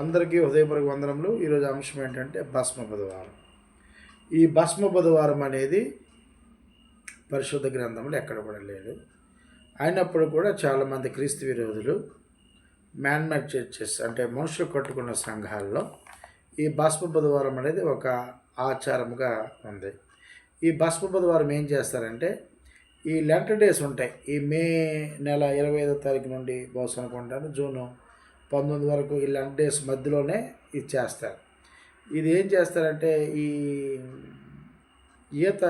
అందరికీ హృదయపూర్వక వందనములు. ఈరోజు అంశం ఏంటంటే భస్మ బుధవారం ఈ భస్మ బుధవారం అనేది పరిశుద్ధ గ్రంథంలో ఎక్కడ కూడా లేదు. అయినప్పుడు కూడా చాలామంది క్రీస్తు విరోధులు మ్యాన్మేడ్ చర్చెస్ అంటే మనుషులు కట్టుకున్న సంఘాల్లో ఈ భస్మ బుధవారం అనేది ఒక ఆచారముగా ఉంది. ఈ భస్మ బుధవారం ఏం చేస్తారంటే ఈ లెంటర్ డేస్ ఉంటాయి. ఈ మే నెల ఇరవై ఐదో తారీఖు నుండి బహుశా అనుకుంటాను జూను పంతొమ్మిది వరకు ఈ లెంట డేస్ మధ్యలోనే ఇది చేస్తారు ఇది ఏం చేస్తారంటే ఈ ఈత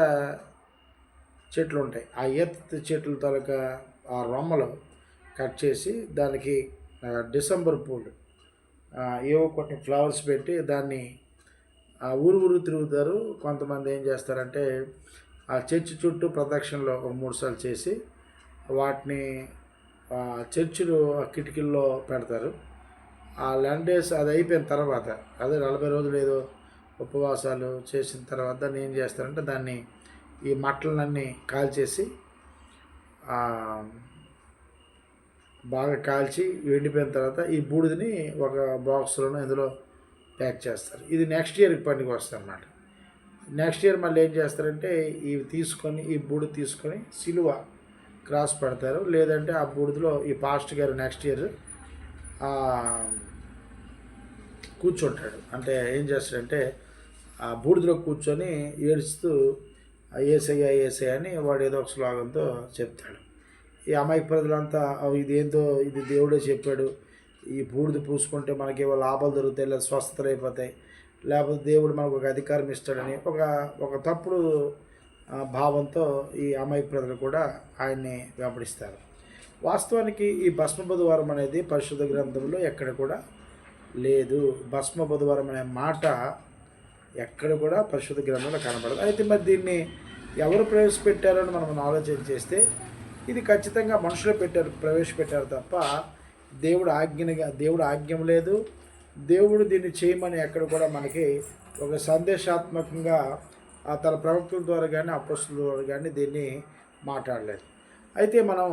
చెట్లు ఉంటాయి ఆ ఈత చెట్ల తాలూకా ఆ రొమ్మలు కట్ చేసి దానికి డిసెంబర్ పూలు ఏవో కొన్ని ఫ్లవర్స్ పెట్టి దాన్ని ఆ ఊరు ఊరు తిరుగుతారు. కొంతమంది ఏం చేస్తారంటే ఆ చర్చి చుట్టూ ప్రదక్షిణలో ఒక మూడు సార్లు చేసి వాటిని చర్చిలు ఆ కిటికీల్లో పెడతారు. ఆ లెన్ డేస్ అది అయిపోయిన తర్వాత అదే నలభై రోజులు ఏదో ఉపవాసాలు చేసిన తర్వాత నేను ఏం చేస్తారంటే దాన్ని ఈ మట్టలన్నీ కాల్చేసి బాగా కాల్చి ఎండిపోయిన తర్వాత ఈ బూడిదని ఒక బాక్స్లోనో ఇందులో ప్యాక్ చేస్తారు. ఇది నెక్స్ట్ ఇయర్కి పనికి వస్తుంది అన్నమాట. నెక్స్ట్ ఇయర్ మళ్ళీ ఏం చేస్తారంటే ఇవి తీసుకొని ఈ బూడి తీసుకొని సిలువ క్రాస్ పెడతారు. లేదంటే ఆ బూడిదలో ఈ పాస్ట్ గారు నెక్స్ట్ ఇయర్ కూర్చుంటాడు. అంటే ఏం చేస్తాడంటే ఆ బూడిదలో కూర్చొని ఏడుస్తూ ఏసయ్యా ఏసయ్య అని వాడు ఏదో ఒక శ్లోకంతో చెప్తాడు. ఈ అమాయక ప్రజలంతా "అవ్ ఇదేందో ఇది దేవుడే చెప్పాడు. ఈ బూడిద పూసుకుంటే మనకి లాభాలు దొరుకుతాయి లేదా స్వస్థతలు అయిపోతాయి. లేకపోతే దేవుడు మనకు ఒక అధికారం ఇస్తాడని ఒక ఒక తప్పుడు భావంతో ఈ అమాయక ప్రజలు కూడా ఆయన్ని వెంబడిస్తారు. వాస్తవానికి ఈ భస్మ బుధవారం అనేది పరిశుద్ధ గ్రంథంలో ఎక్కడ కూడా లేదు. భస్మ బుధవారం అనే మాట ఎక్కడ కూడా పరిశుద్ధ గ్రంథంలో కనబడదు. అయితే మరి దీన్ని ఎవరు ప్రవేశపెట్టారని మనం ఆలోచన చేస్తే ఇది ఖచ్చితంగా మనుషులు పెట్టారు ప్రవేశపెట్టారు తప్ప దేవుడు ఆజ్ఞనిగా దేవుడు ఆజ్ఞం లేదు. దేవుడు దీన్ని చేయమని ఎక్కడ కూడా మనకి ఒక సందేశాత్మకంగా ఆ తన ప్రవక్తుల ద్వారా కానీ అపస్తుల ద్వారా కానీ దీన్ని మాట్లాడలేదు. అయితే మనం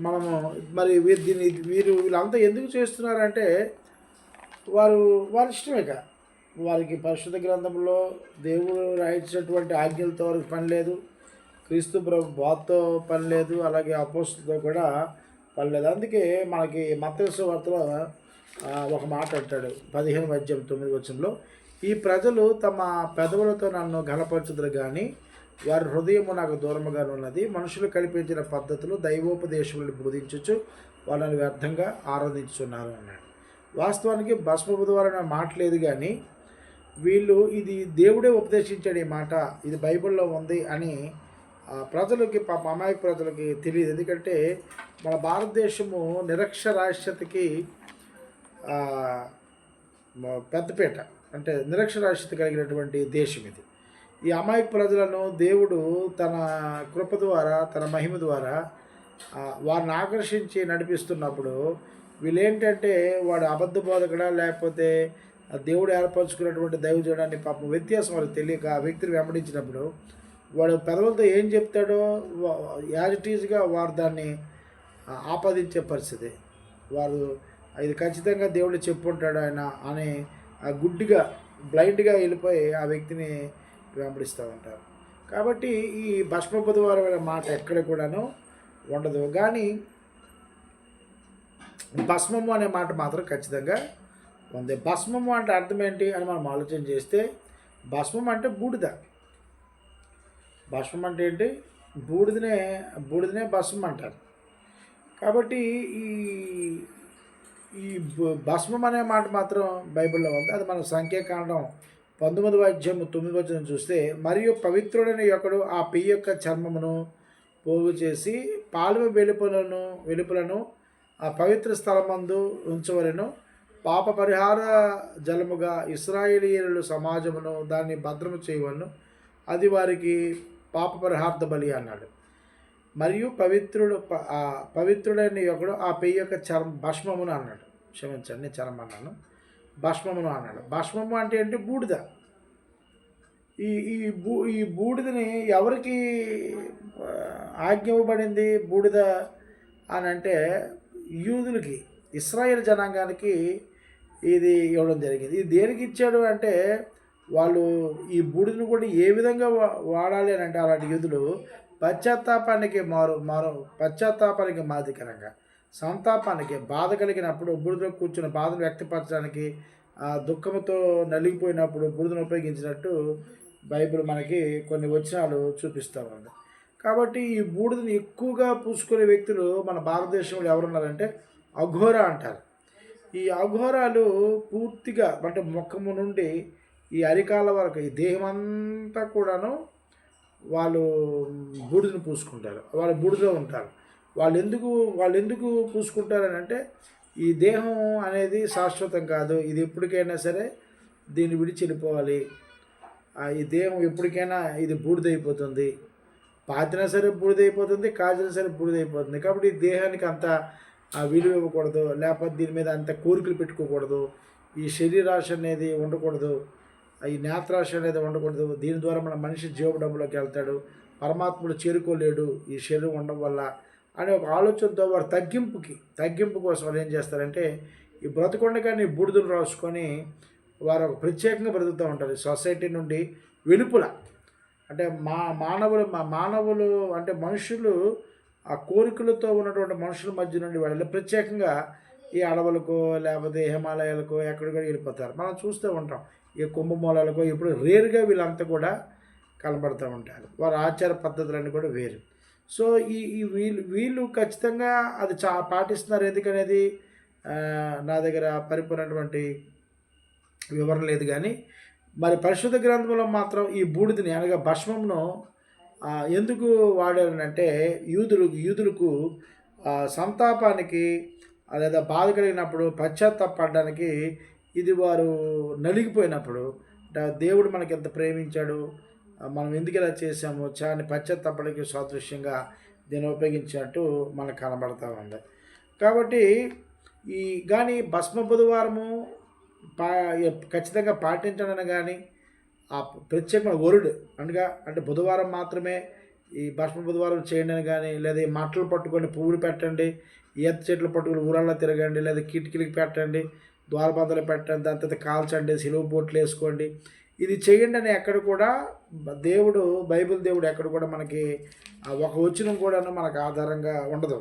మనము మరి వీరు దీన్ని వీరు వీళ్ళంతా ఎందుకు చేస్తున్నారంటే వారు వారి ఇష్టమేక. వారికి పరిశుద్ధ గ్రంథంలో దేవుడు రాయించినటువంటి ఆజ్ఞలతో వారికి పని లేదు. క్రీస్తు ప్రభు బాత్తో పని లేదు. అలాగే అపోస్తుతో కూడా పని లేదు. అందుకే మనకి మత్స్య వార్తలో ఒక మాట అంటాడు. పదిహేను మధ్యం తొమ్మిది వచ్చంలో ఈ ప్రజలు తమ పెదవులతో నన్ను ఘనపరచుదురు కానీ వారి హృదయము నాకు దూరముగా ఉన్నది. మనుషులు కల్పించిన పద్ధతులు దైవోపదేశములను బోధించచ్చు వాళ్ళని వ్యర్థంగా ఆరాధించున్నారు అన్నాడు. వాస్తవానికి భస్మ బుధవారం అనే మాట లేదు కానీ వీళ్ళు ఇది దేవుడే ఉపదేశించాడు ఈ మాట ఇది బైబిల్లో ఉంది అని ప్రజలకి పాప అమాయక ప్రజలకి తెలియదు. ఎందుకంటే మన భారతదేశము నిరక్షరాస్యతకి పెద్దపేట. అంటే నిరక్షరాస్యత కలిగినటువంటి దేశం ఇది. ఈ అమాయక ప్రజలను దేవుడు తన కృప ద్వారా తన మహిమ ద్వారా వారిని ఆకర్షించి నడిపిస్తున్నప్పుడు వీళ్ళేంటంటే వాడు అబద్ధ బోధకడా లేకపోతే దేవుడు ఏర్పరచుకున్నటువంటి దైవజనాన్ని పాపం వ్యత్యాసం వాళ్ళకి తెలియక ఆ వ్యక్తిని వెంబడించినప్పుడు వాడు పెదవులతో ఏం చెప్తాడో యాజ్ ఇట్ ఈజ్గా వారు దాన్ని ఆపాదించే పరిస్థితి. వారు ఇది ఖచ్చితంగా దేవుడు చెప్పుంటాడు ఆయన అని గుడ్డిగా బ్లైండ్గా వెళ్ళిపోయి ఆ వ్యక్తిని వెంబడిస్తూ ఉంటారు కాబట్టి ఈ భస్మ బుధవారం అనే మాట ఎక్కడ కూడాను ఉండదు. కానీ భస్మము అనే మాట మాత్రం ఖచ్చితంగా ఉంది. భస్మము అంటే అర్థం ఏంటి అని మనం ఆలోచన చేస్తే భస్మం అంటే బూడిద. భస్మం అంటే ఏంటి? బూడిదనే బూడిదనే భస్మం అంటారు. కాబట్టి ఈ ఈ భస్మం అనే మాట మాత్రం బైబిల్లో ఉంది. అది మన సంఖ్యాకాండం పంతొమ్మిది అధ్యాయం తొమ్మిది వచ్చిన చూస్తే మరియు పవిత్రుడైన ఒకడు ఆ పెయ్యి యొక్క చర్మమును పోగు చేసి పాలు వెలుపులను వెలుపులను ఆ పవిత్ర స్థలమందు ఉంచవలను. పాప పరిహార జలముగా ఇస్రాయేలీయులు సమాజమును దాన్ని భద్రము చేయవలను. అది వారికి పాప పరిహార్థ బలి అన్నాడు. మరియు పవిత్రుడు ప- ఆ పవిత్రుడైన ఒకడు ఆ పెయ్యి యొక్క చర్మ భస్మమును అన్నాడు. క్షమించండి చర్మ అన్నాను. భస్మమును అన్నాడు. భస్మము అంటే ఏంటి? బూడిద. ఈ ఈ బూ ఈ బూడిదని ఎవరికి ఆ, ఆజ్ఞ ఇవ్వబడింది బూడిద అని అంటే యూదులకి ఇస్రాయేల్ జనాంగానికి ఇది ఇవ్వడం జరిగింది. ఇది దేనికి ఇచ్చాడు అంటే వాళ్ళు ఈ బూడిదని కూడా ఏ విధంగా వా- వాడాలి అని అంటే అలాంటి యూదులు పశ్చాత్తాపానికి మారు మారు పశ్చాత్తాపానికి మాదికరంగా. సంతాపానికి బాధ కలిగినప్పుడు బూడిదలో కూర్చున్న బాధను వ్యక్తపరచడానికి ఆ దుఃఖంతో నలిగిపోయినప్పుడు బూడిదను ఉపయోగించినట్టు బైబిల్ మనకి కొన్ని వచనాలు చూపిస్తూ ఉంది. కాబట్టి ఈ బూడిదని ఎక్కువగా పూసుకునే వ్యక్తులు మన భారతదేశంలో ఎవరున్నారంటే అఘోర అంటారు. ఈ అఘోరాలు పూర్తిగా అంటే ముఖము నుండి ఈ అరికాల వరకు ఈ దేహం అంతా కూడాను వాళ్ళు బూడిదను పూసుకుంటారు. వాళ్ళు బూడిదలో ఉంటారు. వాళ్ళు ఎందుకు వాళ్ళు ఎందుకు పూసుకుంటారని అంటే ఈ దేహం అనేది శాశ్వతం కాదు ఇది ఎప్పటికైనా సరే దీన్ని విడిచి వెళ్ళిపోవాలి ఆ, ఈ దేహం ఎప్పటికైనా ఇది బూడిదైపోతుంది. పాతినా సరే బూడిదైపోతుంది కాల్చినా సరే బూడిదైపోతుంది. కాబట్టి ఈ దేహానికి అంత ఆ, విలువ ఇవ్వకూడదు లేకపోతే దీని మీద అంత కోరికలు పెట్టుకోకూడదు. ఈ శరీరాశ అనేది ఉండకూడదు ఈ నేత్రాశ అనేది ఉండకూడదు. దీని ద్వారా మన మనిషి జీవడంలోకి వెళ్తాడు. పరమాత్ముడు చేరుకోలేడు ఈ శరీరం ఉండడం వల్ల అనే ఒక ఆలోచనతో వారు తగ్గింపుకి తగ్గింపు కోసం వాళ్ళు ఏం చేస్తారంటే ఈ బ్రతకొండగానే బూడిదలు రాసుకొని వారు ఒక ప్రత్యేకంగా బ్రతుకుతూ ఉంటారు. సొసైటీ నుండి వెలుపుల. అంటే మా మానవులు మా మానవులు అంటే మనుషులు ఆ కోరికలతో ఉన్నటువంటి మనుషుల మధ్య నుండి వాళ్ళు ప్రత్యేకంగా ఈ అడవులకు లేకపోతే హిమాలయాలకు ఎక్కడికో వెళ్ళిపోతారు. మనం చూస్తూ ఉంటాం. ఈ కుంభమూలాలకు ఇప్పుడు రేరుగా వీళ్ళంతా కూడా కనబడుతూ ఉంటారు. వారి ఆచార పద్ధతులన్నీ కూడా వేరు. సో ఈ ఈ వీళ్ళు వీళ్ళు ఖచ్చితంగా అది చా పాటిస్తున్నారు ఎందుకనేది? నా దగ్గర పరిపూర్ణటువంటి వివరణ లేదు కానీ మరి పరిశుద్ధ గ్రంథంలో మాత్రం ఈ బూడిదని అనగా భస్మంను ఎందుకు వాడారంటే యూదులు యూదులకు సంతాపానికి లేదా బాధ కలిగినప్పుడు పశ్చాత్తాపడడానికి ఇది వారు నలిగిపోయినప్పుడు దేవుడు మనకి ఎంత ప్రేమించాడు మనం ఎందుకు ఇలా చేసాము చాలా పశ్చాత్తాపడానికి సాదృశ్యంగా దీన్ని ఉపయోగించినట్టు మనకు కనబడతా ఉంది. కాబట్టి ఈ కానీ భస్మ బుధవారము పా ఖచ్చితంగా పాటించడని కానీ ఆ ప్రత్యేకమైన వరుడు అనగా అంటే బుధవారం మాత్రమే ఈ భస్మ బుధవారం చేయండి కానీ లేదా ఈ మట్టలు పట్టుకొని పువ్వులు పెట్టండి ఈత చెట్లు పట్టుకొని ఊరల్లో తిరగండి లేదా కిటికీలకి పెట్టండి ద్వారబందలు పెట్టండి దాని తర్వాత కాల్చండి సిలువ బోట్లు వేసుకోండి ఇది చేయండి అని ఎక్కడ కూడా దేవుడు బైబిల్ దేవుడు ఎక్కడ కూడా మనకి ఒక వచనం కూడాను మనకు ఆధారంగా ఉండదు.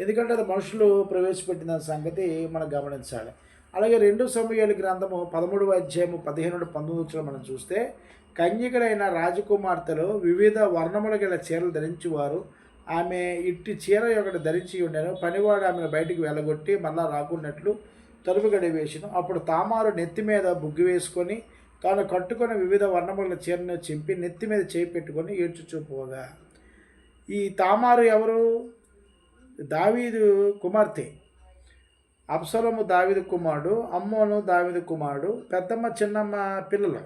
ఎందుకంటే అది మనుషులు ప్రవేశపెట్టిన సంగతి మనం గమనించాలి. అలాగే రెండు సమయాల గ్రంథము పదమూడవ అధ్యాయము పదిహేను నుండి పంతొమ్మిది వచ్చిన మనం చూస్తే కన్యకులైన రాజకుమార్తెలు వివిధ వర్ణముల గల చీరలు ధరించేవారు. ఆమె ఇట్టి చీర ఒకటి ధరించి ఉండేను. పనివాడు ఆమెను బయటికి వెళ్ళగొట్టి మళ్ళా రాకున్నట్లు తలుపు గడి వేసిన అప్పుడు తామారు నెత్తి మీద బుగ్గి వేసుకొని తాను కట్టుకుని వివిధ వర్ణముల చీరను చింపి నెత్తి మీద చేయి పెట్టుకొని ఏడ్చుచూపోగా ఈ తామారు ఎవరు? దావీదు కుమార్తె. అప్సరము దావిదు కుమారుడు అమ్మోను దావిదు కుమారుడు పెద్దమ్మ చిన్నమ్మ పిల్లలు.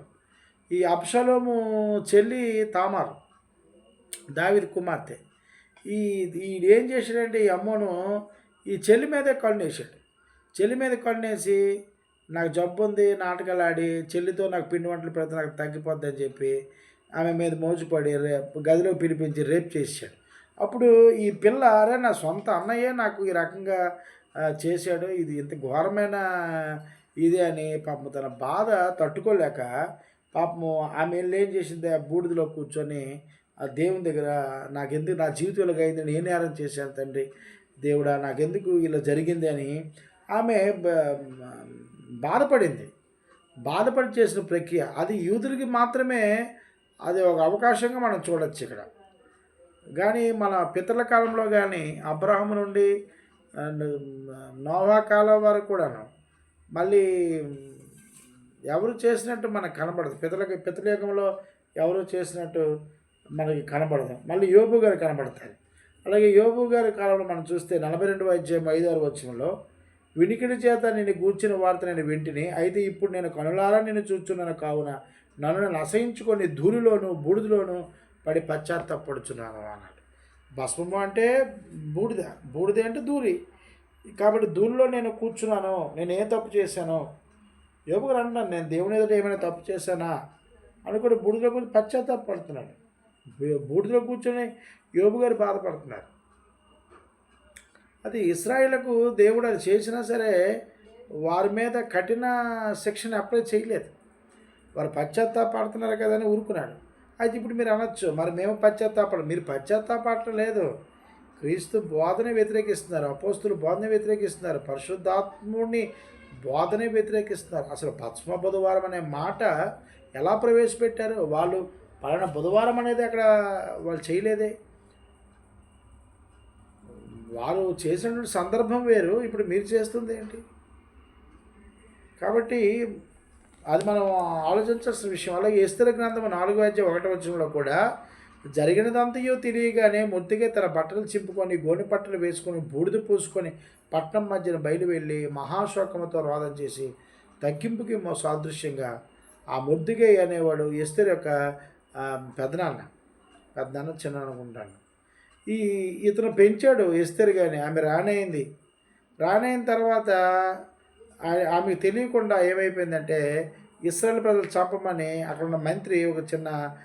ఈ అప్సలోము చెల్లి తామారు దావిదు కుమార్తె. ఈ ఈ ఏం చేశాడంటే ఈ అమ్మోను ఈ చెల్లి మీదే కన్నేసాడు చెల్లి మీద కన్నేసి నాకు జబ్బు ఉంది నాటకాలు ఆడి చెల్లితో నాకు పిండి వంటలు పెడితే నాకు తగ్గిపోద్ది అని చెప్పి ఆమె మీద మోజుపడి రేపు గదిలో పిలిపించి రేప్ చేశాడు. అప్పుడు ఈ పిల్ల అరే నా సొంత అన్నయ్యే నాకు ఈ రకంగా చేశాడు. ఇది ఇంత ఘోరమైన ఇది అని పాపం తన బాధ తట్టుకోలేక పాపము ఆమె ఏం చేసింది ఆ బూడిదలో కూర్చొని ఆ దేవుని దగ్గర నాకెందుకు నా జీవితంలో అయింది నేను నేరం చేశాను తండ్రి? దేవుడా నాకెందుకు ఇలా జరిగింది అని ఆమె బాధపడింది. బాధపడి చేసిన ప్రక్రియ అది యూదులకి మాత్రమే అది ఒక అవకాశంగా మనం చూడొచ్చు ఇక్కడ. కానీ మన పితల కాలంలో కానీ అబ్రహం నుండి అండ్ నోవా కాలం వరకు కూడాను మళ్ళీ ఎవరు చేసినట్టు మనకు కనబడదు. పితలకి పితలయుగంలో ఎవరు చేసినట్టు మనకి కనబడదు. మళ్ళీ యోబు గారు కనబడతారు. అలాగే యోబు గారి కాలంలో మనం చూస్తే నలభై రెండు అధ్యాయం ఐదు ఆరు వచ్చంలో వినికిడి చేత నేను గూర్చిన వార్త నేను వింటిని. అయితే ఇప్పుడు నేను కనులారా నేను చూచున్నాను కావున నన్ను నశయించుకొని అసహించుకొని ధూళిలోను బూడిదలోను పడి పశ్చాత్తపడుచున్నాను అన్నాడు. భస్మము అంటే బూడిద. బూడిద అంటే దూరి కాబట్టి దూరిలో నేను కూర్చున్నాను. నేను ఏ తప్పు చేశాను? యోగు అంటున్నాను నేను దేవుని ఎదుట ఏమైనా తప్పు చేశానా? అనుకుని బూడిదలో కూర్చొని పశ్చాత్తాపడుతున్నాడు. బూడిదలో కూర్చొని యోబు గారు బాధపడుతున్నారు. అది ఇస్రాయిలకు దేవుడు అది చేసినా సరే వారి మీద కఠిన శిక్షణ అప్లై చేయలేదు. వారు పశ్చాత్తాపడుతున్నారు కదా అని ఊరుకున్నాడు. అయితే ఇప్పుడు మీరు అనొచ్చు మరి మేము పశ్చాత్తాపడం మీరు పశ్చాత్తాపడటం లేదు. క్రీస్తు బోధన వ్యతిరేకిస్తున్నారు అపోస్తులు బోధన వ్యతిరేకిస్తున్నారు పరిశుద్ధాత్ముడిని బోధనే వ్యతిరేకిస్తున్నారు. అసలు పశ్చిమ బుధవారం అనే మాట ఎలా ప్రవేశపెట్టారు? వాళ్ళు పలానా బుధవారం అనేది అక్కడ వాళ్ళు చేయలేదే. వారు చేసినటువంటి సందర్భం వేరు ఇప్పుడు మీరు చేస్తుంది ఏంటి? కాబట్టి అది మనం ఆలోచించాల్సిన విషయం. అలాగే ఎస్తర గ్రంథం నాలుగు అధ్యాయం ఒకటి వచ్చంలో కూడా జరిగినదంతయో తెలియగానే ముద్దుగా తన బట్టలు చింపుకొని గోని బట్టలు వేసుకొని బూడిద పూసుకొని పట్నం మధ్యన బయలు వెళ్ళి మహాశోకముతో రోదన చేసి తగ్గింపుకి మో సాదృశ్యంగా ఆ ముద్దుగా అనేవాడు ఎస్తర్ యొక్క పెదనాన్న పెద్దనాన్న చిన్న అనుకుంటాను ఈ ఇతను పెంచాడు ఎస్తర్ కానీ ఆమె రానైంది. రానైన తర్వాత ఆమెకు తెలియకుండా ఏమైపోయిందంటే ఇస్రాయల్ ప్రజలు చంపమని అక్కడ ఉన్న మంత్రి ఒక చిన్న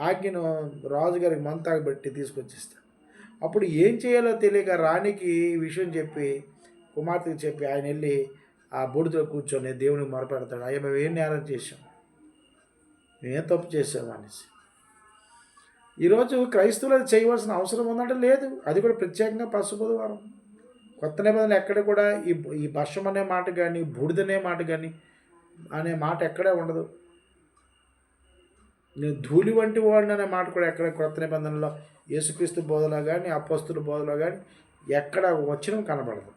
ఆజ్ఞను రాజుగారికి మంతాగబెట్టి తీసుకొచ్చేస్తాడు. అప్పుడు ఏం చేయాలో తెలియక రాణికి విషయం చెప్పి కుమార్తెకి చెప్పి ఆయన వెళ్ళి ఆ బొడితో కూర్చొని దేవునికి మొరపెడతాడు. అయ్యా మేము ఏం నేరం చేశాం? మేమేం తప్పు చేసాము అనేసి. ఈరోజు క్రైస్తవులు అది చేయవలసిన అవసరం ఉందంటే లేదు. అది కూడా ప్రత్యేకంగా పశుబుధవారం కొత్త నిబంధనలు ఎక్కడ కూడా ఈ ఈ భస్వం అనే మాట కానీ బూడిదనే మాట కానీ అనే మాట ఎక్కడే ఉండదు. నేను ధూళి వంటి వాడిని అనే మాట కూడా ఎక్కడ కొత్త నిబంధనలో యేసుక్రీస్తు బోధలో కానీ అపోస్తుల బోధలో కానీ ఎక్కడ వచ్చిన కనబడదు.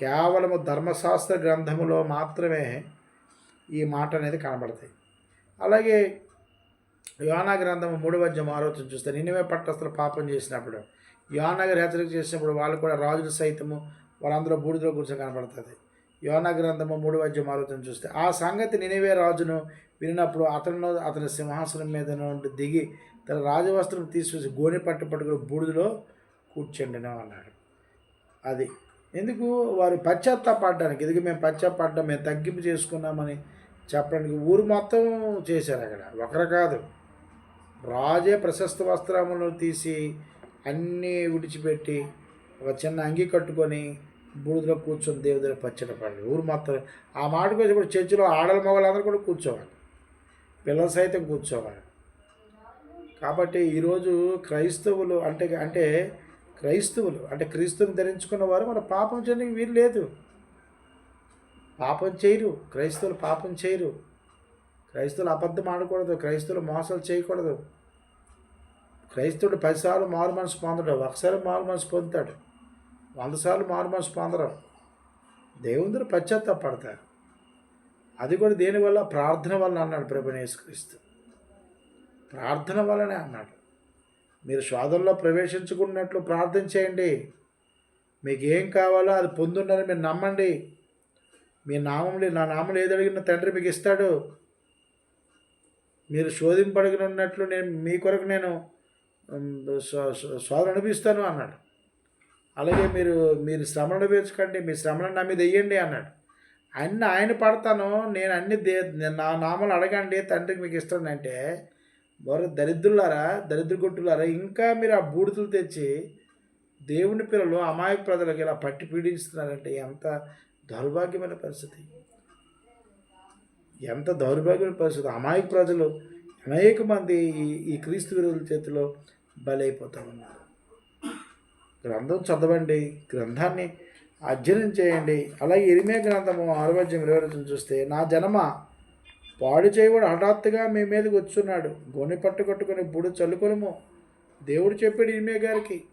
కేవలము ధర్మశాస్త్ర గ్రంథములో మాత్రమే ఈ మాట అనేది కనబడతాయి. అలాగే యోనా గ్రంథం మూడవ అధ్యాయం ఆలోచన చూస్తే నిన్నవే పట్టస్తులు పాపం చేసినప్పుడు యోనాగర్ హెచ్చరిక చేసినప్పుడు వాళ్ళు కూడా రాజులు సైతము వాళ్ళందరూ బూడిదలో కూర్చొని కనబడుతుంది యోనా గ్రంథము మూడవ అధ్యాయం ఆలోచన చూస్తే ఆ సంగతి నినివే రాజును వినినప్పుడు అతను అతని సింహాసనం మీద నుండి దిగి తన రాజవస్త్రం తీసుకొచ్చి గోని పట్టు పట్టుకుని బూడిదలో కూర్చోండిన అన్నాడు. అది ఎందుకు? వారు పశ్చాత్తాపడ్డానికి ఎందుకు మేము పశ్చాత్తాపడ్డాం మేము తగ్గింపు చేసుకున్నామని చెప్పడానికి ఊరు మొత్తం చేశారు అక్కడ. ఒకరు కాదు. రాజే ప్రశస్త వస్త్రములను తీసి అన్నీ విడిచిపెట్టి ఒక చిన్న అంగి కట్టుకొని బూడిదలో కూర్చొని దేవుదల పచ్చడి పడాలి ఊరు మొత్తం ఆ మాటకు వచ్చినప్పుడు చర్చిలో ఆడల మగవాళ్ళందరూ కూడా కూర్చోవాలి. పిల్లలు సైతం కూర్చోవాలి. కాబట్టి ఈరోజు క్రైస్తవులు అంటే అంటే క్రైస్తవులు అంటే క్రీస్తుని ధరించుకున్న వారు మన పాపం చేయడానికి వీలు లేదు. పాపం చేయరు క్రైస్తవులు పాపం చేయరు. క్రైస్తవులు అబద్ధం ఆడకూడదు క్రైస్తవులు మోసాలు చేయకూడదు. క్రైస్తవుడు పదిసార్లు మారు మనసు పొందడు ఒకసారి మారు మనసు పొందుతాడు వంద సార్లు మారు మనసు పొందరు. దేవుందరూ పశ్చాత్తాపడతారు. అది కూడా దేనివల్ల ప్రార్థన వల్ల అన్నాడు ప్రభు క్రీస్తు ప్రార్థన వల్లనే అన్నాడు. మీరు శోధనలో ప్రవేశించుకున్నట్లు ప్రార్థన చేయండి. మీకు ఏం కావాలో అది పొందుండని మీరు నమ్మండి. మీ నామంలో నా నామం ఏదడిగిన తండ్రి మీకు ఇస్తాడు. మీరు శోధింపడిగిన ఉన్నట్లు నేను మీ కొరకు నేను ఉమ్, శోధన అనిపిస్తాను అన్నాడు. అలాగే మీరు మీరు శ్రమను అనుభవించకండి మీ శ్రమను నా మీద వెయ్యండి అన్నాడు. అన్ని ఆయన పడతాను నేను అన్ని దే నా నామలు అడగండి తండ్రికి మీకు ఇస్తానంటే వారు దరిద్రులారా దరిద్ర కొట్టులారా ఇంకా మీరు ఆ బూడిదలు తెచ్చి దేవుని పిల్లలు అమాయక ప్రజలకు ఇలా పట్టి పీడిస్తున్నారంటే ఎంత దౌర్భాగ్యమైన పరిస్థితి. ఎంత దౌర్భాగ్యమైన పరిస్థితి. అమాయక ప్రజలు అనేక మంది ఈ ఈ క్రీస్తు విరోధుల చేతిలో బలైపోతూ ఉన్నారు. గ్రంథం చదవండి గ్రంథాన్ని అధ్యయనం చేయండి. అలాగే ఇరిమే గ్రంథము ఆరోగ్యం ఇరవై చూస్తే నా జనమ పాడు చేయవాడు హఠాత్తుగా మీ మీదకి వచ్చున్నాడు. గొని పట్టు కట్టుకొని బుడు చల్లుకొనము. దేవుడు చెప్పాడు ఇరిమే గారికి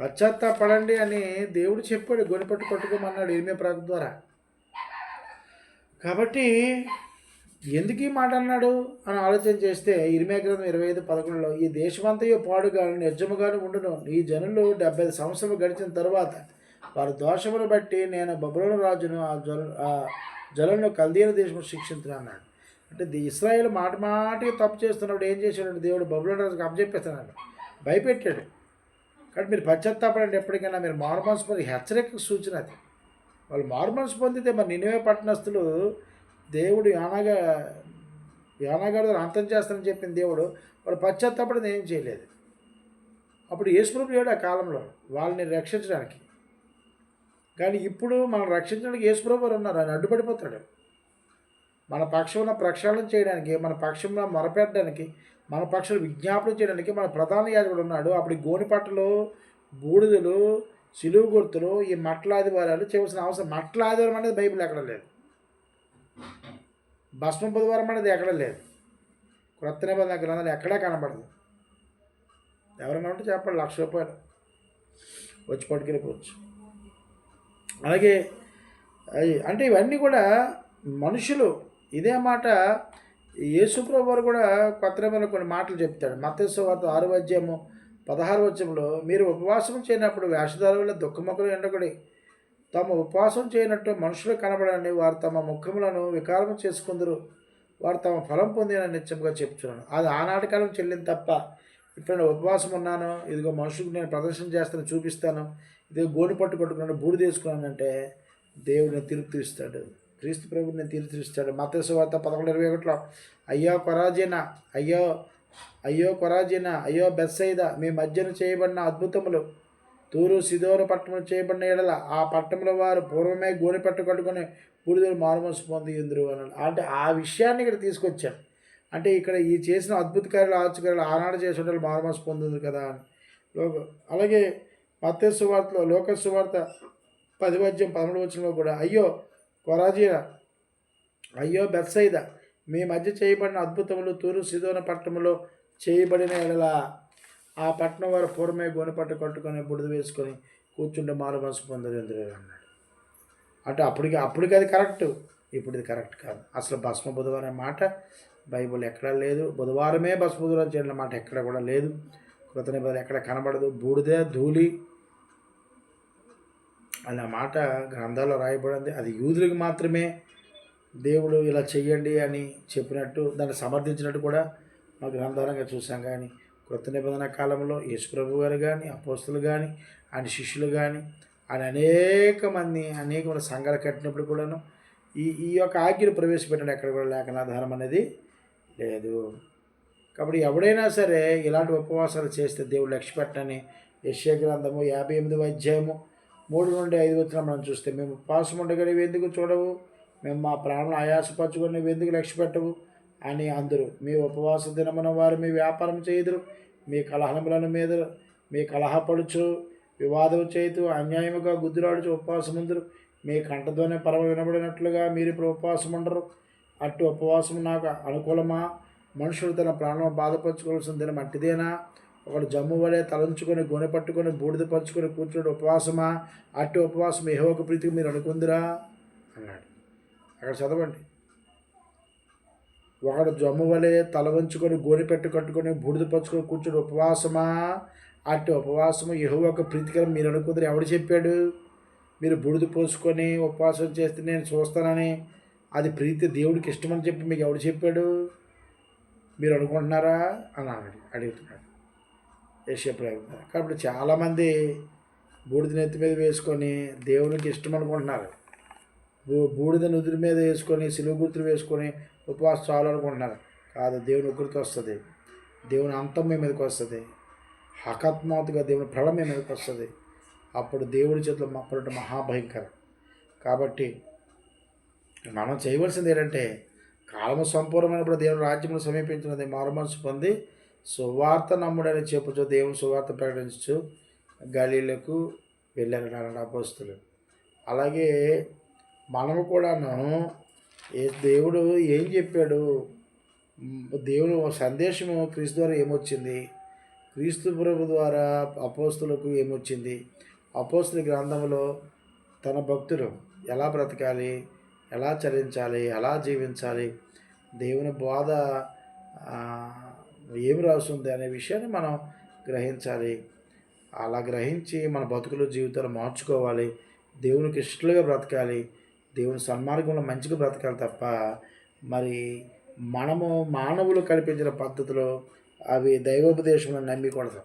పశ్చాత్తాపడండి అని దేవుడు చెప్పాడు. గొనిపట్టు పట్టుకోమన్నాడు కట్టుకోమన్నాడు ఇరిమే ప్రాంతం ద్వారా. కాబట్టి ఎందుకు ఈ మాట అన్నాడు అని ఆలోచన చేస్తే ఇరిమే గ్రంథం ఇరవై ఐదు పదకొండులో ఈ దేశమంతయో పాడుగాను నిర్జముగాను ఉండును. ఈ జనులు డెబ్బై ఐదు సంవత్సరాలు గడిచిన తర్వాత వారి దోషమును బట్టి నేను బబులోను రాజును ఆ జల ఆ జలను కల్దీన దేశం శిక్షించను అన్నాడు. అంటే ది- ఇస్రాయేల్ మాట మాటికి తప్పు చేస్తున్నప్పుడు ఏం చేశాడు దేవుడు బబులోను రాజుకు అప్పచెప్పేస్తున్నాడు భయపెట్టాడు. కాబట్టి మీరు పశ్చాత్తాపడండి ఎప్పటికైనా మీరు మార్మన్స్ పొంది హెచ్చరిక సూచన అది. వాళ్ళు మార్మన్స్ పొందితే మరి నినివే పట్టణస్తులు దేవుడు యానగా యానగాడు అంతం చేస్తానని చెప్పిన దేవుడు వాళ్ళు పశ్చాత్తాపడింది ఏం చేయలేదు. అప్పుడు యేసుప్రభు ఆ కాలంలో వాళ్ళని రక్షించడానికి. కానీ ఇప్పుడు మనం రక్షించడానికి యేసుప్రభు వారు ఉన్నారు ఆయన అడ్డుపడిపోతాడు. మన పక్షంలో ప్రక్షాళన చేయడానికి మన పక్షంలో మొరపెట్టడానికి మన పక్షులు విజ్ఞాపన చేయడానికి మన ప్రధాన యాజకుడు ఉన్నాడు. అప్పుడు గోనిపట్టలు బూడిదలు సిలువు గుర్తులు ఈ మట్ల ఆదివారాలు చేయవలసిన అవసరం. మట్ల ఆదివారం అనేది బైబిల్ ఎక్కడ లేదు. భస్మ బుధవారం అనేది ఎక్కడ లేదు. క్రొత్త నిబంధన గ్రంథాలు ఎక్కడా కనబడదు. ఎవరైనా ఉంటే చెప్పండి లక్ష రూపాయలు. వచ్చి పట్టుకెళ్ళిపోవచ్చు అలాగే అంటే ఇవన్నీ కూడా మనుషులు ఇదే మాట యేసుప్రభు వారు కూడా కొత్త నిబంధనలో కొన్ని మాటలు చెప్తాడు. మత్స్సు వార్త ఆరు అధ్యాయము పదహారు వచ్చంలో మీరు ఉపవాసం చేయనప్పుడు వేషధారుల దుఃఖముఖలు ఎండకుడి తమ ఉపవాసం చేయనట్టు మనుషులు కనబడని వారు తమ ముఖములను వికారం చేసుకుందరు. వారు తమ ఫలం పొందిన నిత్యంగా చెప్తున్నాను అది ఆనాటి కాలం చెల్లింది తప్ప ఇప్పుడు నేను ఉపవాసం ఉన్నాను. ఇదిగో మనుషులకు నేను ప్రదర్శన చేస్తాను చూపిస్తాను. ఇదిగో గోడు పట్టు పట్టుకున్నాను బూడి తీసుకున్నానంటే దేవుడిని తీర్పు తీస్తాడు క్రీస్తు ప్రభుని తీర్చిస్తాడు తీరుస్తాడు మత్స్సు వార్త పదకొండు ఇరవై ఒకటిలో అయ్యో కొరాజీన అయ్యో అయ్యో కొరాజీన అయ్యో బెస్సైద మీ మధ్యన చేయబడిన అద్భుతములు తూరు సిదోరు పట్టణం చేయబడిన ఎడల ఆ పట్టణంలో వారు పూర్వమే గోని పెట్టు కట్టుకొని బూడిదలు మారుమనసు పొంది ఎందురు అన్నాడు. అంటే ఆ విషయాన్ని ఇక్కడ తీసుకొచ్చాను అంటే ఇక్కడ ఈ చేసిన అద్భుత కార్యాలు ఆచకార్యాలు ఆనాడు చేసిన వాళ్ళు మారుమనసు పొందింది కదా అని. లోక అలాగే మత్స్య వార్తలో లోకస్సు వార్త పది వద్యం పదమూడు వచనంలో కూడా అయ్యో కొరాజీన అయ్యో బెత్సైద మీ మధ్య చేయబడిన అద్భుతములు తూరు సిదోన పట్టణంలో చేయబడిన ఎడల. ఆ పట్టణం వారు పూర్వమే గోనెపట్టు కట్టుకొని బుడిద వేసుకొని కూర్చుంటే మారు మనసు పొందరు ఎందుకు అన్నాడు. అంటే అప్పటికి అప్పటికి అది కరెక్ట్ ఇప్పుడు ఇది కరెక్ట్ కాదు. అసలు భస్మ బుధవారం అనే మాట బైబిల్ ఎక్కడా లేదు. బుధవారమే భస్మ బుధవారం చేయడం మాట ఎక్కడ కూడా లేదు. కృత నిబంధన ఎక్కడ కనబడదు. బూడిద ధూళి. అనే మాట గ్రంథాల్లో రాయబడింది. అది యూదులకు మాత్రమే దేవుడు ఇలా చెయ్యండి అని చెప్పినట్టు దాన్ని సమర్థించినట్టు కూడా మా గ్రంథాలంగా చూసాం. కానీ కృత నిబంధన కాలంలో యేసుప్రభు గారు కానీ అపోస్తులు కానీ ఆయన శిష్యులు కానీ ఆయన అనేక మంది అనేక మంది సంఘాలు కట్టినప్పుడు కూడాను ఈ ఈ యొక్క ఆజ్ఞను ప్రవేశపెట్టడం. ఎక్కడ కూడా లేఖనాధారం అనేది లేదు. కాబట్టి ఎవడైనా సరే ఇలాంటి ఉపవాసాలు చేస్తే దేవుడు లక్ష్య పెట్టని యశ్య గ్రంథము యాభై ఎనిమిదవ అధ్యాయము మూడు నుండి ఐదు వచ్చిన మనం చూస్తే మేము ఉపవాసం ఉండగా ఎందుకు చూడవు? మేము మా ప్రాణం ఆయాసపరచుకొని ఎందుకు లక్ష్య పెట్టవు? అని అందరూ మీ ఉపవాస దినమున వారు మీ వ్యాపారం చేయుదురు మీ కలహములను మీద మీ కలహపడుచు వివాదం చేయుతూ అన్యాయముగా గుద్దులాడుచు ఉపవాసం ఉందరు. మీ కంటతోనే పరమ వినబడినట్లుగా మీరు ఇప్పుడు ఉపవాసం ఉండరు. అట్టు ఉపవాసం నాకు అనుకూలమా? మనుషులు తన ప్రాణం బాధపరచుకోవాల్సిన దినం అట్టిదేనా? ఒకడు జమ్ము వలె తలంచుకొని గొనె పట్టుకొని బూడిద పరుచుకొని కూర్చుని ఉపవాసమా? అట్టి ఉపవాసం ఏహోక ప్రీతికి మీరు అనుకుందిరా? అన్నాడు. అక్కడ చదవండి. ఒకడు జమ్ము వలె తల వంచుకొని గోనె పెట్టు కట్టుకొని బూడిద పరుచుకొని కూర్చుని ఉపవాసమా? అట్టి ఉపవాసము ఒక ప్రీతికరం మీరు అనుకుందరు? ఎవడు చెప్పాడు? మీరు బూడిద పోసుకొని ఉపవాసం చేస్తే నేను చూస్తానని. అది ప్రీతి దేవుడికి ఇష్టమని చెప్పి మీకు ఎవడు చెప్పాడు? మీరు అనుకుంటున్నారా? అని అన్నాడు అడుగుతున్నాడు. వేసే ప్రయత్నం. కాబట్టి చాలామంది బూడిద నెత్తి మీద వేసుకొని దేవునికి ఇష్టం అనుకుంటున్నారు. బూ బూడిద నుదురు మీద వేసుకొని సిలువు గుర్తులు వేసుకొని ఉపవాసం చాలు అనుకుంటున్నారు. కాదు దేవుని ఉగ్రత వస్తుంది. దేవుని అంతం మీ మీదకి వస్తుంది. హకత్మాత్తుగా దేవుని ప్రళం మీ మీదకి వస్తుంది. అప్పుడు దేవుడి చేతిలో మప్పటి మహాభయంకరం. కాబట్టి మనం చేయవలసింది ఏంటంటే కాలము సంపూర్ణమైనప్పుడు దేవుని రాజ్యమును సమీపించినది మారుమనసు పొంది సువార్త నమ్ముడని చెప్పుచు దేవుని సువార్త ప్రకటించు గలీలకు వెళ్ళారు నారాయణ అపోస్తులు అలాగే మనము కూడాను ఏ దేవుడు ఏం చెప్పాడు? దేవుడు సందేశము క్రీస్తు ద్వారా ఏమొచ్చింది? క్రీస్తు ప్రభు ద్వారా అపోస్తులకు ఏమొచ్చింది? అపోస్తుల గ్రంథంలో తన భక్తులు ఎలా బ్రతకాలి? ఎలా చరించాలి? ఎలా జీవించాలి? దేవుని బోధ ఆ, ఏమి రాస్తుంది అనే విషయాన్ని మనం గ్రహించాలి. అలా గ్రహించి మన బతుకులు జీవితాలు మార్చుకోవాలి. దేవునికి ఇష్టలుగా బ్రతకాలి. దేవుని సన్మార్గంలో మంచిగా బ్రతకాలి తప్ప మరి మనము మానవులు కల్పించిన పద్ధతిలో అవి దైవోపదేశంలో నమ్మకూడదు.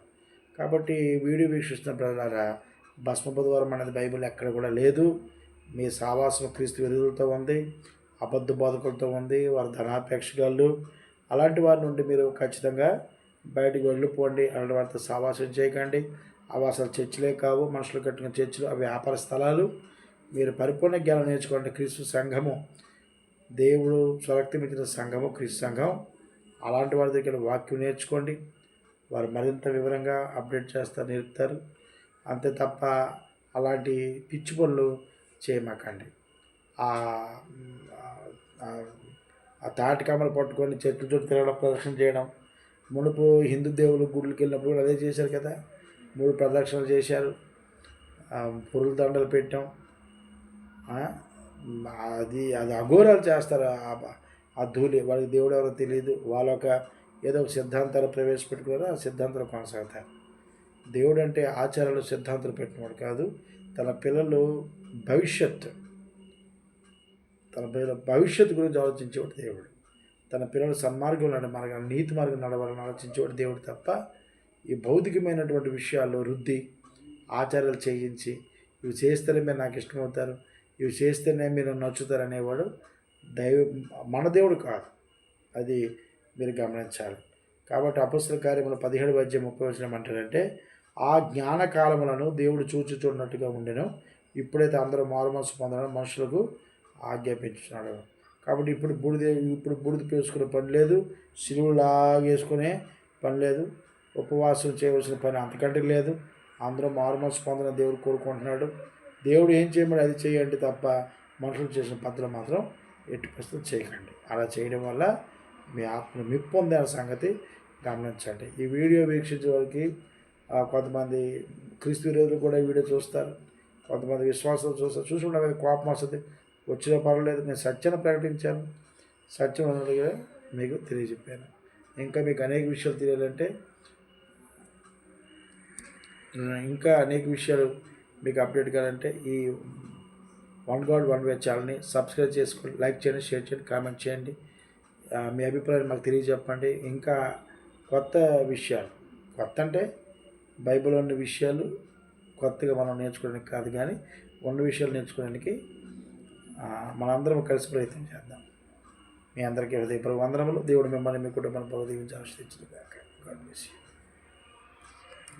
కాబట్టి వీడియో వీక్షిస్తున్న ప్రజలారా భస్మ బుధవారం అనేది బైబిల్ ఎక్కడ కూడా లేదు. మీ సావాసం క్రీస్తు వెలుగులతో ఉంది అబద్ధ బోధకులతో ఉంది వారి ధనాపేక్షగాళ్ళు అలాంటి వారి నుండి మీరు ఖచ్చితంగా బయటికి వెళ్ళిపోండి. అలాంటి వారితో సావాసం చేయకండి. అవి అసలు చర్చిలే కావు. మనుషులు కట్టిన చర్చిలు అవి వ్యాపార స్థలాలు. మీరు పరిపూర్ణ జ్ఞానం నేర్చుకోండి. క్రీస్తు సంఘము దేవుడు స్వరక్తమిచ్చిన సంఘము క్రీస్తు సంఘం. అలాంటి వారి దగ్గర వాక్యం నేర్చుకోండి. వారు మరింత వివరంగా అప్డేట్ చేస్తారు నేర్పుతారు. అంతే తప్ప అలాంటి పిచ్చి పనులు చేయమాకండి. ఆ ఆ- తాటి పట్టుకొని చెట్ల చుట్టూ తిరగడం ప్రదక్షిణ చేయడం. మునుపు హిందూ దేవులు గుడికి వెళ్ళినప్పుడు కూడా అదే చేశారు కదా. మూడు ప్రదక్షిణలు చేశారు. పురుగుల పురుల దండలు పెట్టాం. అది అది అఘోరాలు చేస్తారు. ఆ- ధూళి వాళ్ళకి దేవుడు ఎవరో తెలియదు వాళ్ళ ఒక ఏదో ఒక సిద్ధాంతాలు ప్రవేశపెట్టుకున్నారో. ఆ సిద్ధాంతాలు కొనసాగుతారు. దేవుడు అంటే ఆచారాలు సిద్ధాంతాలు పెట్టినవాడు కాదు. తన పిల్లలు భవిష్యత్ తన పిల్లల భవిష్యత్తు గురించి ఆలోచించేవాడు దేవుడు. తన పిల్లలు సన్మార్గం నడ మార్గం నీతి మార్గం నడవాలని ఆలోచించేవాడు దేవుడు తప్ప ఈ భౌతికమైనటువంటి విషయాల్లో రుద్ది ఆచారాలు చేయించి ఇవి చేస్తేనే మీరు నాకు ఇష్టమవుతారు ఇవి చేస్తేనే మీరు నచ్చుతారు అనేవాడు దైవ మన దేవుడు కాదు. అది మీరు గమనించాలి. కాబట్టి అపస్తుల కార్యములు పదిహేడు వద్య ముప్పై వచ్చిన అంటారంటే ఆ జ్ఞాన కాలములను దేవుడు చూచి చూడనట్టుగా ఉండెను. ఇప్పుడైతే అందరూ మారుమనసు పొందడం మనుషులకు ఆజ్ఞాపించినాడు కాబట్టి ఇప్పుడు బూడిద ఇప్పుడు బూడిద పేసుకునే పని లేదు. సిలువు లాగేసుకునే పని లేదు. ఉపవాసం చేయవలసిన పని అంతకంటే లేదు. అందరూ మారుమనసు పొందిన దేవుడు కోరుకుంటున్నాడు. దేవుడు ఏం చేయమని అది చేయండి తప్ప మనుషులు చేసిన పద్ధతులు మాత్రం ఎట్టి ప్రస్తుతం చేయకండి. అలా చేయడం వల్ల మీ ఆత్మను మిప్పు పొందే సంగతి గమనించండి. ఈ వీడియో వీక్షించే వారికి కొంతమంది క్రీస్తు విరోధులు కూడా ఈ వీడియో చూస్తారు. కొంతమంది విశ్వాసాలు చూస్తారు. చూసి కదా కోపం వస్తుంది. వచ్చిన పర్వాలేదు నేను సత్యాన్ని ప్రకటించాను. సత్యం అన్నట్టుగా మీకు తెలియజెప్పాను. ఇంకా మీకు అనేక విషయాలు తెలియాలంటే ఇంకా అనేక విషయాలు మీకు అప్డేట్ కావాలంటే ఈ వన్ గాడ్ వన్ వే ఛానల్ని సబ్స్క్రైబ్ చేసుకోండి లైక్ చేయండి షేర్ చేయండి కామెంట్ చేయండి. మీ అభిప్రాయాలు మాకు తెలియజెప్పండి. ఇంకా కొత్త విషయాలు. కొత్త అంటే బైబిల్ ఉన్న విషయాలు కొత్తగా మనం నేర్చుకోవడానికి కాదు కానీ ఉన్న విషయాలు నేర్చుకోవడానికి మనందరం కలిసి ప్రయత్నం చేద్దాం. మీ అందరికీ హృదయపూర్వ వందనములు. దేవుడు మిమ్మల్ని మీ కుటుంబాన్ని బహుదీవించి ఆశ్రయించుగాక గాడ్ బ్లెస్ యూ